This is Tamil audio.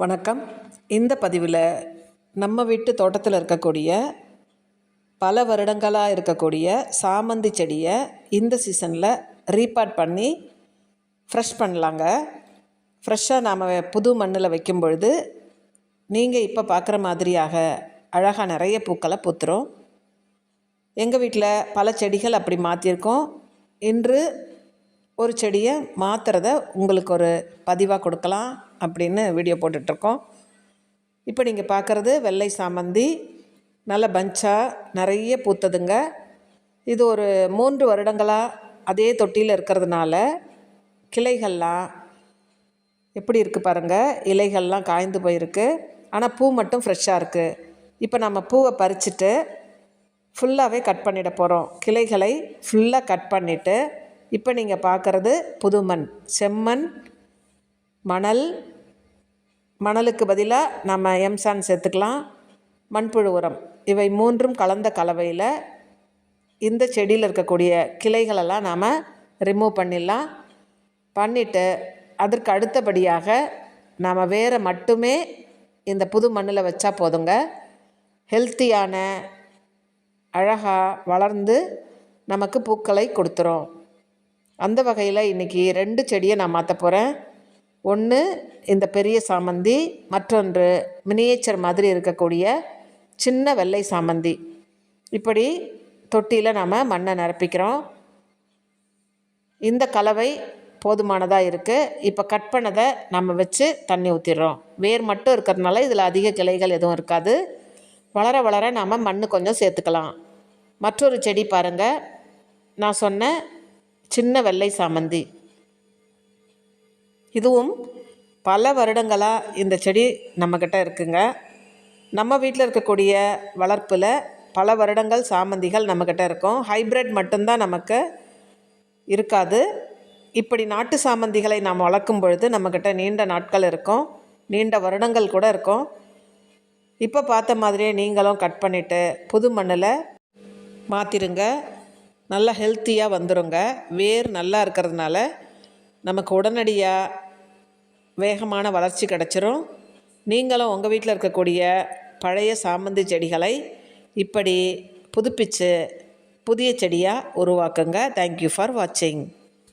வணக்கம். இந்த பதிவில் நம்ம வீட்டு தோட்டத்தில் இருக்கக்கூடிய பல வருடங்களாக இருக்கக்கூடிய சாமந்தி செடியை இந்த சீசனில் ரீபாட் பண்ணி ஃப்ரெஷ் பண்ணலாங்க. ஃப்ரெஷ்ஷாக நாம் புது மண்ணில் வைக்கும் பொழுது நீங்கள் இப்போ பார்க்குற மாதிரியாக அழகாக நிறைய பூக்களை பூத்துரும். எங்கள் வீட்டில் பல செடிகள் அப்படி மாற்றிருக்கோம் இன்று ஒரு செடியை மாற்றுறத உங்களுக்கு ஒரு பதிவாக கொடுக்கலாம். அப்படின்னு வீடியோ போட்டுட்ருக்கோம். இப்போ நீங்கள் பார்க்குறது வெள்ளை சாமந்தி நல்ல பஞ்சாக நிறைய பூத்ததுங்க. இது ஒரு மூன்று வருடங்களாக அதே தொட்டியில் இருக்கிறதுனால கிளைகள்லாம் எப்படி இருக்குது பாருங்கள் இலைகள்லாம் காய்ந்து போயிருக்கு. ஆனால் பூ மட்டும் ஃப்ரெஷ்ஷாக இருக்குது இப்போ நம்ம பூவை பறிச்சுட்டு ஃபுல்லாகவே கட் பண்ணிட போகிறோம் கிளைகளை ஃபுல்லாக கட் பண்ணிவிட்டு இப்போ நீங்கள் பார்க்குறது புதுமண் செம்மண் மணல் மணலுக்கு பதிலாக நம்ம எம்சான் சேர்த்துக்கலாம். மண்புழு உரம். இவை மூன்றும் கலந்த கலவையில் இந்த செடியில் இருக்கக்கூடிய கிளைகளெல்லாம் நாம் ரிமூவ் பண்ணிடலாம். பண்ணிவிட்டு அதற்கு அடுத்தபடியாக நாம் வேரை மட்டுமே இந்த புது மண்ணில் வச்சா போதுங்க. ஹெல்த்தியான அழகாக வளர்ந்து நமக்கு பூக்களை கொடுத்துரும். அந்த வகையில் இன்றைக்கி ரெண்டு செடியை நான் மாற்ற போகிறேன் ஒன்று இந்த பெரிய சாமந்தி மற்றொன்று மினியேச்சர் மாதிரி இருக்கக்கூடிய சின்ன வெள்ளை சாமந்தி. இப்படி தொட்டியில் நாம் மண்ணை நிரப்பிக்கிறோம். இந்த கலவை போதுமானதாக இருக்குது இப்போ கட் பண்ணதை நம்ம வச்சு தண்ணி ஊற்றிடுறோம் வேர் மட்டும் இருக்கிறதுனால இதில் அதிக கிளைகள் எதுவும் இருக்காது. வளர வளர நாம் மண் கொஞ்சம் சேர்த்துக்கலாம். மற்றொரு செடி பாருங்கள் நான் சொன்ன சின்ன வெள்ளை சாமந்தி. இதுவும் பல வருடங்களாக இந்த செடி நம்மக்கிட்ட இருக்குங்க. நம்ம வீட்டில் இருக்கக்கூடிய வளர்ப்பில் பல வருடங்கள் சாமந்திகள் நம்மக்கிட்ட இருக்கும். ஹைப்ரிட் மட்டும்தான் நமக்கு இருக்காது. இப்படி நாட்டு சாமந்திகளை நாம் வளர்க்கும் பொழுது நம்மக்கிட்ட நீண்ட நாட்கள் இருக்கும். நீண்ட வருடங்கள் கூட இருக்கும். இப்போ பார்த்த மாதிரியே நீங்களும் கட் பண்ணிவிட்டு புது மண்ணில் மாற்றிருங்க நல்லா ஹெல்த்தியாக வந்துடுங்க வேர் நல்லா இருக்கிறதுனால நமக்கு உடனடியாக வேகமான வளர்ச்சி கிடச்சிரும். நீங்களும் உங்கள் வீட்டில் இருக்கக்கூடிய பழைய சாமந்தி செடிகளை இப்படி புதுப்பிச்சு புதிய செடியாக உருவாக்குங்க. தேங்க்யூ ஃபார் வாட்சிங்